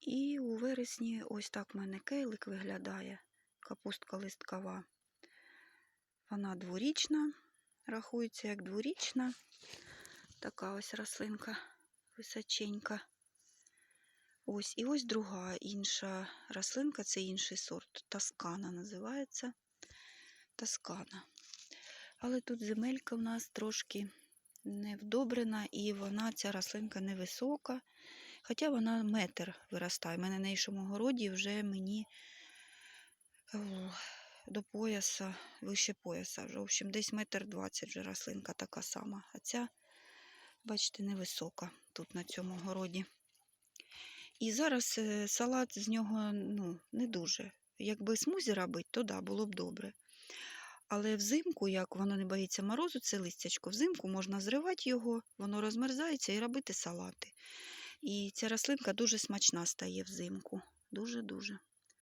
І у вересні ось так в мене кейлик виглядає. Капустка листкова. Вона дворічна, рахується як дворічна. Така ось рослинка височенька. Ось, і ось друга інша рослинка, це інший сорт. Таскана називається. Таскана. Але тут земелька в нас трошки невдобрена, і вона, ця рослинка невисока. Хоча вона метр виростає. У мене на іншому городі вже мені до пояса, вище пояса. Вже, в общем, десь метр двадцять вже рослинка така сама. А ця, бачите, невисока тут на цьому городі. І зараз е, салат з нього ну, не дуже. Якби смузі робити, то да, було б добре. Але взимку, як воно не боїться морозу, це листячко, взимку можна зривати його, воно розмерзається і робити салати. І ця рослинка дуже смачна стає взимку. Дуже-дуже.